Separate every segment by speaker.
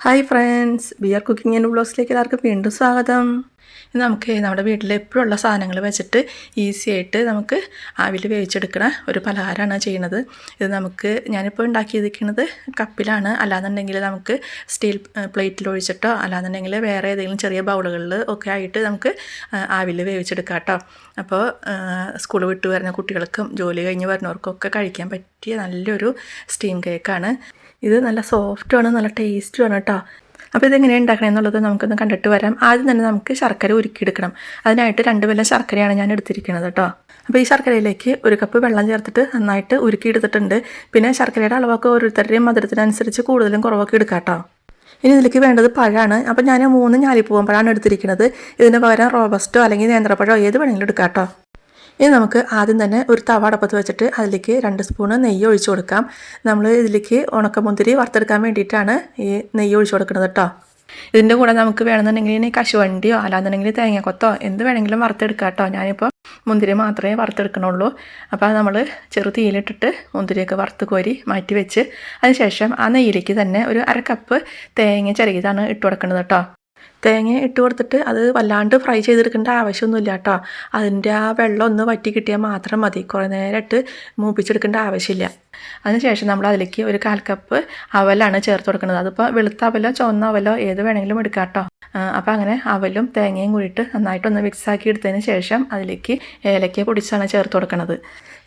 Speaker 1: Hi friends B R cooking and വ്ളോഗ്സിലേക്ക് എല്ലാവർക്കും വീണ്ടും സ്വാഗതം. ഇന്ന് നമുക്ക് നമ്മുടെ വീട്ടിൽ എപ്പോഴുള്ള സാധനങ്ങൾ വെച്ചിട്ട് ഈസി ആയിട്ട് നമുക്ക് ആവിൽ വേവിച്ചെടുക്കണ ഒരു പലഹാരമാണ് ചെയ്യുന്നത്. ഇത് നമുക്ക് ഞാനിപ്പോൾ ഉണ്ടാക്കിയിരിക്കുന്നത് കപ്പിലാണ്. അല്ലാന്നുണ്ടെങ്കിൽ നമുക്ക് സ്റ്റീൽ പ്ലേറ്റിൽ ഒഴിച്ചിട്ടോ അല്ലാന്നുണ്ടെങ്കിൽ വേറെ ഏതെങ്കിലും ചെറിയ ബൗളുകളിൽ ഒക്കെ ആയിട്ട് നമുക്ക് ആവിൽ വേവിച്ചെടുക്കാം കേട്ടോ അപ്പോൾ സ്കൂൾ വിട്ട് വരുന്ന കുട്ടികൾക്കും ജോലി കഴിഞ്ഞ് വരുന്നവർക്കൊക്കെ കഴിക്കാൻ പറ്റിയ നല്ലൊരു സ്റ്റീം കേക്കാണ് ഇത് നല്ല സോഫ്റ്റുമാണ് നല്ല ടേസ്റ്റുമാണ് കേട്ടോ അപ്പോൾ ഇതെങ്ങനെയാണ് ഉണ്ടാക്കണം എന്നുള്ളത് നമുക്കൊന്ന് കണ്ടിട്ട് വരാം. ആദ്യം തന്നെ നമുക്ക് ശർക്കര ഉരുക്കിയെടുക്കണം. അതിനായിട്ട് രണ്ട് വെല്ലം ശർക്കരയാണ് ഞാൻ എടുത്തിരിക്കുന്നത് കേട്ടോ അപ്പോൾ ഈ ശർക്കരയിലേക്ക് ഒരു കപ്പ് വെള്ളം ചേർത്തിട്ട് നന്നായിട്ട് ഉരുക്കിയെടുത്തിട്ടുണ്ട്. പിന്നെ ശർക്കരയുടെ അളവൊക്കെ ഓരോരുത്തരുടെയും മധുരത്തിനനുസരിച്ച് കൂടുതലും കുറവൊക്കെ എടുക്കാം കേട്ടോ ഇനി ഇതിലേക്ക് വേണ്ടത് പഴമാണ്. അപ്പോൾ ഞാൻ മൂന്ന് ഞാലിപ്പൂവൻ പഴമാണ് എടുത്തിരിക്കുന്നത് ഇതിന് പകരം റോബസ്റ്റോ അല്ലെങ്കിൽ നേന്ത്രപ്പഴമോ ഏത് വേണമെങ്കിലും എടുക്കാം കേട്ടോ ഇനി നമുക്ക് ആദ്യം തന്നെ ഒരു തവ അടപ്പത്ത് വെച്ചിട്ട് അതിലേക്ക് രണ്ട് സ്പൂണ് നെയ്യ് ഒഴിച്ചു കൊടുക്കാം. നമ്മൾ ഇതിലേക്ക് ഉണക്കമുന്തിരി വറുത്തെടുക്കാൻ വേണ്ടിയിട്ടാണ് ഈ നെയ്യ് ഒഴിച്ചു കൊടുക്കുന്നത് കേട്ടോ ഇതിന്റെ കൂടെ നമുക്ക് വേണമെന്നുണ്ടെങ്കിൽ ഇനി കശുവണ്ടിയോ അല്ലാന്നുണ്ടെങ്കിൽ തേങ്ങക്കൊത്തോ എന്ത് വേണമെങ്കിലും വറുത്തെടുക്കാം കേട്ടോ ഞാനിപ്പോൾ മുന്തിരി മാത്രമേ വറുത്തെടുക്കണുള്ളൂ. അപ്പോൾ നമ്മൾ ചെറു തീയിലിട്ടിട്ട് മുന്തിരിയൊക്കെ വറുത്ത് കോരി മാറ്റി വെച്ച് അതിനുശേഷം ആ നെയ്യിലേക്ക് തന്നെ ഒരു അര കപ്പ് തേങ്ങ ചിരകിയതാണ് ഇട്ട് കൊടുക്കുന്നത് കേട്ടോ തേങ്ങ ഇട്ട് കൊടുത്തിട്ട് അത് വല്ലാണ്ട് ഫ്രൈ ചെയ്തെടുക്കേണ്ട ആവശ്യമൊന്നുമില്ല കേട്ടോ. അതിന്റെ ആ വെള്ളം ഒന്ന് വറ്റി കിട്ടിയാൽ മാത്രം മതി. കുറേ നേരമായിട്ട് മൂപ്പിച്ചെടുക്കേണ്ട ആവശ്യമില്ല. അതിനുശേഷം നമ്മൾ അതിലേക്ക് ഒരു കാൽ കപ്പ് അവലാണ് ചേർത്ത് കൊടുക്കുന്നത്. അതിപ്പോൾ വെളുത്ത അവലോ ചുവന്ന അവലോ ഏത് വേണമെങ്കിലും എടുക്കാം കേട്ടോ. അപ്പോൾ അങ്ങനെ അവലും തേങ്ങയും കൂടിയിട്ട് നന്നായിട്ടൊന്ന് മിക്സാക്കി എടുത്തതിന് ശേഷം അതിലേക്ക് ഏലക്ക പൊടിച്ചാണ് ചേർത്ത് കൊടുക്കുന്നത്.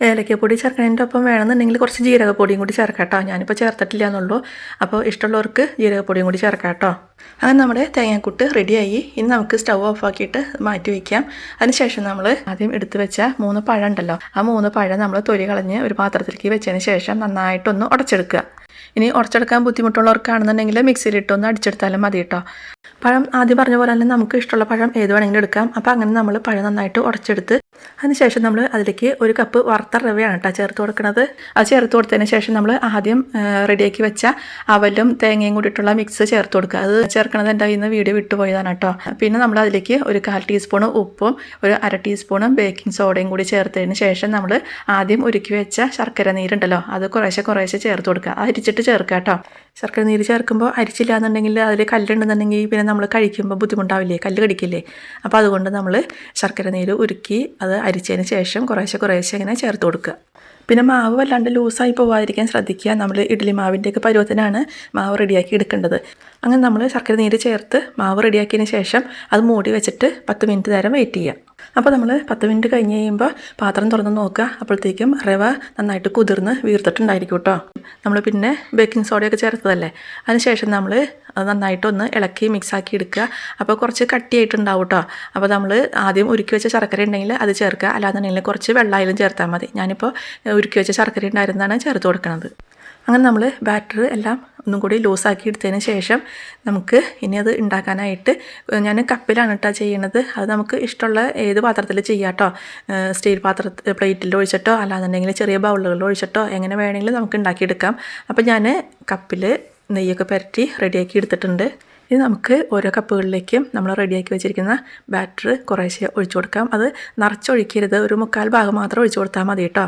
Speaker 1: ഏലക്കപ്പൊടി ചേർക്കുന്നതിന്റെ ഒപ്പം വേണമെന്നുണ്ടെങ്കിൽ കുറച്ച് ജീരകപ്പൊടിയും കൂടി ചേർക്കാം കേട്ടോ. ഞാനിപ്പോൾ ചേർത്തിട്ടില്ല എന്നുള്ളൂ. അപ്പോൾ ഇഷ്ടമുള്ളവർക്ക് ജീരകപ്പൊടിയും കൂടി ചേർക്കാം കേട്ടോ. അങ്ങനെ നമ്മുടെ തേങ്ങാക്കുട്ട് റെഡിയായി ഇനി നമുക്ക് സ്റ്റൗ ഓഫ് ആക്കിയിട്ട് മാറ്റി വയ്ക്കാം അതിനുശേഷം നമ്മൾ ആദ്യം എടുത്തു വെച്ച മൂന്ന് പഴം ഉണ്ടല്ലോ. ആ മൂന്ന് പഴം നമ്മൾ തൊലി കളഞ്ഞ് ഒരു പാത്രത്തിലേക്ക് വെച്ചതിന് ശേഷം നന്നായിട്ടൊന്ന് ഉടച്ചെടുക്കുക. ഇനി ഉടച്ചെടുക്കാൻ ബുദ്ധിമുട്ടുള്ളവർക്കാണെന്നുണ്ടെങ്കിൽ മിക്സിയിലിട്ടൊന്ന് അടിച്ചെടുത്താലും മതി കേട്ടോ പഴം ആദ്യം പറഞ്ഞ പോലെ തന്നെ നമുക്ക് ഇഷ്ടമുള്ള പഴം ഏത് വേണമെങ്കിലും എടുക്കാം. അപ്പോൾ അങ്ങനെ നമ്മൾ പഴം നന്നായിട്ട് ഉടച്ചെടുത്ത് അതിനുശേഷം നമ്മൾ അതിലേക്ക് ഒരു കപ്പ് വറുത്ത റവയാണ് കേട്ടോ ചേർത്ത് കൊടുക്കുന്നത് അത് ചേർത്ത് കൊടുത്തതിന് ശേഷം നമ്മൾ ആദ്യം റെഡിയാക്കി വെച്ച അവലും തേങ്ങയും കൂടിയിട്ടുള്ള മിക്സ് ചേർത്ത് കൊടുക്കുക. അത് ചേർക്കണത് എന്റെ ഇന്ന് വീഡിയോ വിട്ടുപോയതാണ് കേട്ടോ. പിന്നെ നമ്മൾ അതിലേക്ക് ഒരു കാൽ ടീസ്പൂൺ ഉപ്പും ഒരു അര ടീസ്പൂണും ബേക്കിംഗ് സോഡയും കൂടി ചേർത്തതിന് ശേഷം നമ്മൾ ആദ്യം ഒരുക്കി വെച്ച ശർക്കര നീരുണ്ടല്ലോ അത് കുറേശ്ശെ കുറേശ്ശെ ചേർത്ത് കൊടുക്കുക. അരിച്ചിട്ട് ചേർക്കുക കേട്ടോ. ശർക്കര നീര് ചേർക്കുമ്പോൾ അരിച്ചില്ല എന്നുണ്ടെങ്കിൽ അതിൽ കല്ലുണ്ടെന്നുണ്ടെങ്കിൽ പിന്നെ നമ്മൾ കഴിക്കുമ്പോൾ ബുദ്ധിമുട്ടാവില്ലേ? കല്ല് കടിക്കില്ലേ? അപ്പോൾ അതുകൊണ്ട് നമ്മൾ ശർക്കര നീര് ഉരുക്കി അത് അരിച്ചതിന് ശേഷം കുറേശ്ശെ കുറേശ്ശെ ഇങ്ങനെ ചേർത്ത് കൊടുക്കുക. പിന്നെ മാവ് വല്ലാണ്ട് ലൂസായി പോവാതിരിക്കാൻ ശ്രദ്ധിക്കുക. നമ്മൾ ഇഡ്ഡലി മാവിന്റെയൊക്കെ പരുവത്തിനാണ് മാവ് റെഡിയാക്കി എടുക്കേണ്ടത്. അങ്ങനെ നമ്മൾ ശർക്കര നീര് ചേർത്ത് മാവ് റെഡിയാക്കിയതിന് ശേഷം അത് മൂടി വെച്ചിട്ട് പത്ത് മിനിറ്റ് നേരം വെയിറ്റ് ചെയ്യുക. അപ്പോൾ നമ്മൾ പത്ത് മിനിറ്റ് കഴിഞ്ഞ് കഴിയുമ്പോൾ പാത്രം തുറന്ന് നോക്കുക. അപ്പോഴത്തേക്കും റവ നന്നായിട്ട് കുതിർന്ന് വീർത്തിട്ടുണ്ടായിരിക്കും കേട്ടോ. നമ്മൾ പിന്നെ ബേക്കിംഗ് സോഡയൊക്കെ ചേർത്തതല്ലേ? അതിനുശേഷം നമ്മൾ നന്നായിട്ടൊന്ന് ഇളക്കി മിക്സാക്കി എടുക്കുക. അപ്പോൾ കുറച്ച് കട്ടിയായിട്ടുണ്ടാവും കേട്ടോ അപ്പോൾ നമ്മൾ ആദ്യം ഉരുക്കി വെച്ച ശർക്കര ഉണ്ടെങ്കിൽ അത് ചേർക്കുക. അല്ലാന്നുണ്ടെങ്കിൽ കുറച്ച് വെള്ളമായാലും ചേർത്താൽ മതി. ഞാനിപ്പോൾ ഉരുക്കി വെച്ച ശർക്കര ഉണ്ടായിരുന്നതാണ് ചേർത്ത് കൊടുക്കുന്നത് അങ്ങനെ നമ്മൾ ബാറ്റർ എല്ലാം ഒന്നും കൂടി ലൂസാക്കി എടുത്തതിന് ശേഷം നമുക്ക് ഇനി അത് ഉണ്ടാക്കാനായിട്ട് ഞാൻ കപ്പിലാണ് കേട്ടോ ചെയ്യണത്. അത് നമുക്ക് ഇഷ്ടമുള്ള ഏത് പാത്രത്തിൽ ചെയ്യാം കേട്ടോ സ്റ്റീൽ പാത്ര പ്ലേറ്റിൽ ഒഴിച്ചിട്ടോ അല്ലാന്നുണ്ടെങ്കിൽ ചെറിയ ബൗളുകളിൽ ഒഴിച്ചിട്ടോ എങ്ങനെ വേണമെങ്കിലും നമുക്ക് ഉണ്ടാക്കിയെടുക്കാം. അപ്പോൾ ഞാൻ കപ്പിൽ നെയ്യൊക്കെ പുരട്ടി റെഡിയാക്കി എടുത്തിട്ടുണ്ട്. ഇനി നമുക്ക് ഓരോ കപ്പുകളിലേക്കും നമ്മൾ റെഡിയാക്കി വെച്ചിരിക്കുന്ന ബാറ്റർ കുറേശ്ശെ ഒഴിച്ചു കൊടുക്കാം. അത് നിറച്ചൊഴിക്കരുത് ഒരു മുക്കാൽ ഭാഗം മാത്രം ഒഴിച്ചു കൊടുത്താൽ മതി കേട്ടോ.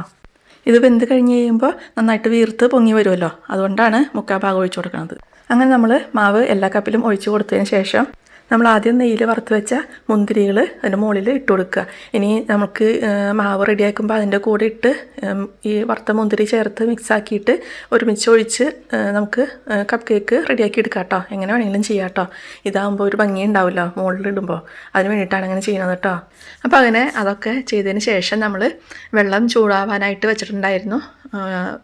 Speaker 1: ഇത് വെന്ത് കഴിഞ്ഞ് കഴിയുമ്പോൾ നന്നായിട്ട് വീർത്ത് പൊങ്ങി വരുമല്ലോ. അതുകൊണ്ടാണ് മുക്കാൽ ഭാഗം ഒഴിച്ചു കൊടുക്കുന്നത്. അങ്ങനെ നമ്മൾ മാവ് എല്ലാ കപ്പിലും ഒഴിച്ചു കൊടുത്തതിന് ശേഷം നമ്മൾ ആദ്യം നെയ്യിൽ വറുത്ത് വെച്ച മുന്തിരികൾ അതിന്റെ മുകളിൽ ഇട്ട് കൊടുക്കുക. ഇനി നമുക്ക് മാവ് റെഡിയാക്കുമ്പോൾ അതിന്റെ കൂടെ ഇട്ട് ഈ വറുത്ത മുന്തിരി ചേർത്ത് മിക്സാക്കിയിട്ട് ഒരുമിച്ച് ഒഴിച്ച് നമുക്ക് കപ്പ് കേക്ക് റെഡിയാക്കി എടുക്കാം കേട്ടോ എങ്ങനെ വേണമെങ്കിലും ചെയ്യാം കേട്ടോ ഇതാകുമ്പോൾ ഒരു ഭംഗി ഉണ്ടാവില്ല മുകളിലിടുമ്പോൾ അതിന് വേണ്ടിയിട്ടാണ് അങ്ങനെ ചെയ്യുന്നത് കേട്ടോ അപ്പോൾ അങ്ങനെ അതൊക്കെ ചെയ്തതിന് ശേഷം നമ്മൾ വെള്ളം ചൂടാവാനായിട്ട് വെച്ചിട്ടുണ്ടായിരുന്നു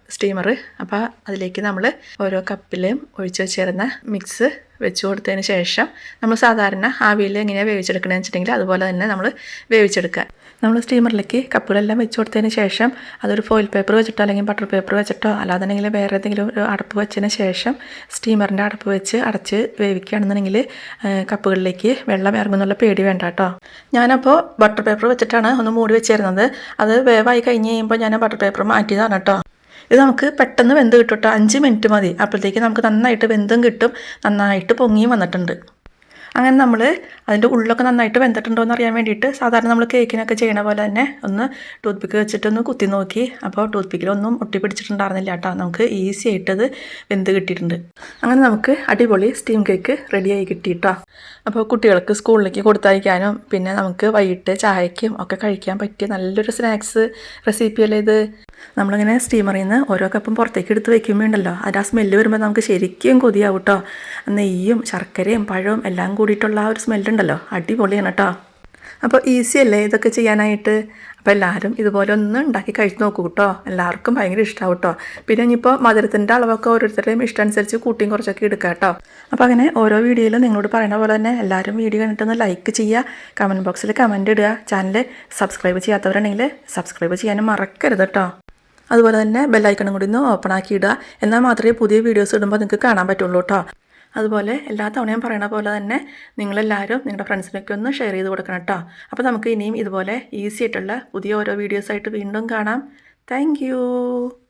Speaker 1: സ്റ്റീമർ അപ്പോൾ അതിലേക്ക് നമ്മൾ ഓരോ കപ്പിലും ഒഴിച്ച് വെച്ചിരുന്ന മിക്സ് വെച്ച് കൊടുത്തതിന് ശേഷം നമ്മൾ സാധാരണ ആവിയിൽ എങ്ങനെയാണ് വേവിച്ചെടുക്കണമെന്ന് വെച്ചിട്ടുണ്ടെങ്കിൽ അതുപോലെ തന്നെ നമ്മൾ വേവിച്ചെടുക്കുക. നമ്മൾ സ്റ്റീമറിലേക്ക് കപ്പുകളെല്ലാം വെച്ച് കൊടുത്തതിന് ശേഷം അതൊരു ഫോയിൽ പേപ്പർ വെച്ചിട്ടോ അല്ലെങ്കിൽ ബട്ടർ പേപ്പർ വെച്ചിട്ടോ അല്ലാതെന്നെങ്കിൽ വേറെ ഏതെങ്കിലും ഒരു അടപ്പ് വെച്ചതിന് ശേഷം സ്റ്റീമറിന്റെ അടപ്പ് വെച്ച് അടച്ച് വേവിക്കുകയാണെന്നുണ്ടെങ്കിൽ കപ്പുകളിലേക്ക് വെള്ളം ഇറങ്ങുന്നുള്ള പേടി വേണ്ട കേട്ടോ. ഞാനപ്പോൾ ബട്ടർ പേപ്പർ വെച്ചിട്ടാണ് ഒന്ന് മൂടി വെച്ചിരുന്നത്. അത് വേവായി കഴിഞ്ഞ് കഴിയുമ്പോൾ ഞാൻ ബട്ടർ പേപ്പർ മാറ്റിയതാണ് കേട്ടോ. ഇത് നമുക്ക് പെട്ടെന്ന് വെന്ത് കിട്ടും കേട്ടോ അഞ്ച് മിനിറ്റ് മതി. അപ്പോഴത്തേക്ക് നമുക്ക് നന്നായിട്ട് വെന്തും കിട്ടും. നന്നായിട്ട് പൊങ്ങിയും വന്നിട്ടുണ്ട്. അങ്ങനെ നമ്മൾ അതിന്റെ ഉള്ളൊക്കെ നന്നായിട്ട് വെന്തിട്ടുണ്ടോ എന്ന് അറിയാൻ വേണ്ടിയിട്ട് സാധാരണ നമ്മൾ കേക്കിനൊക്കെ ചെയ്യണ പോലെ തന്നെ ഒന്ന് ടൂത്ത് പിക്ക് വെച്ചിട്ടൊന്ന് കുത്തി നോക്കി. അപ്പോൾ ടൂത്ത് പിക്കിലൊന്നും ഒട്ടി പിടിച്ചിട്ടുണ്ടായിരുന്നില്ല കേട്ടോ. നമുക്ക് ഈസി ആയിട്ടത് വെന്ത് കിട്ടിയിട്ടുണ്ട്. അങ്ങനെ നമുക്ക് അടിപൊളി സ്റ്റീം കേക്ക് റെഡിയായി കിട്ടി കേട്ടോ അപ്പോൾ കുട്ടികൾക്ക് സ്കൂളിലേക്ക് കൊടുത്തയക്കാനും പിന്നെ നമുക്ക് വൈകിട്ട് ചായയ്ക്കും ഒക്കെ കഴിക്കാൻ പറ്റിയ നല്ലൊരു സ്നാക്സ് റെസിപ്പിയല്ലേ ഇത്? നമ്മളിങ്ങനെ സ്റ്റീമറിൽ നിന്ന് ഓരോ കപ്പും പുറത്തേക്ക് എടുത്ത് വെക്കുമ്പോൾ ഉണ്ടല്ലോ അതിന്റെ ആ സ്മെല്ല് വരുമ്പോൾ നമുക്ക് ശരിക്കും കൊതിയാവും കേട്ടോ നെയ്യും ശർക്കരയും പഴവും എല്ലാം കൂടിയിട്ടുള്ള ആ ഒരു സ്മെല്ലുണ്ടല്ലോ അടിപൊളിയാണ് കേട്ടോ അപ്പോൾ ഈസി അല്ലേ ഇതൊക്കെ ചെയ്യാനായിട്ട്? അപ്പോൾ എല്ലാവരും ഇതുപോലെ ഒന്ന് ഉണ്ടാക്കി കഴിച്ച് നോക്കൂ കേട്ടോ എല്ലാവർക്കും ഭയങ്കര ഇഷ്ടമാവും കേട്ടോ പിന്നെ ഇനിയിപ്പോൾ മധുരത്തിന്റെ അളവൊക്കെ ഓരോരുത്തരുടെയും ഇഷ്ടമനുസരിച്ച് കൂട്ടിയും കുറച്ചൊക്കെ എടുക്കാം കേട്ടോ അപ്പോൾ അങ്ങനെ ഓരോ വീഡിയോയിലും നിങ്ങളോട് പറയുന്ന പോലെ തന്നെ എല്ലാവരും വീഡിയോ കണ്ടിട്ടൊന്ന് ലൈക്ക് ചെയ്യുക കമന്റ് ബോക്സിൽ കമന്റ് ഇടുക ചാനൽ സബ്സ്ക്രൈബ് ചെയ്യാത്തവരുണ്ടെങ്കിൽ സബ്സ്ക്രൈബ് ചെയ്യാനും മറക്കരുത് കേട്ടോ അതുപോലെ തന്നെ ബെല്ലൈക്കണും കൂടി ഒന്ന് ഓപ്പൺ ആക്കി ഇടുക എന്നാൽ മാത്രമേ പുതിയ വീഡിയോസ് ഇടുമ്പോൾ നിങ്ങൾക്ക് കാണാൻ പറ്റുള്ളൂ കേട്ടോ അതുപോലെ എല്ലാ തവണയും പറയണ പോലെ തന്നെ നിങ്ങളെല്ലാവരും നിങ്ങളുടെ ഫ്രണ്ട്സിനൊക്കെ ഒന്ന് ഷെയർ ചെയ്ത് കൊടുക്കണം കേട്ടോ അപ്പോൾ നമുക്ക് ഇനിയും ഇതുപോലെ ഈസി ആയിട്ടുള്ള പുതിയ ഓരോ വീഡിയോസായിട്ട് വീണ്ടും കാണാം. താങ്ക്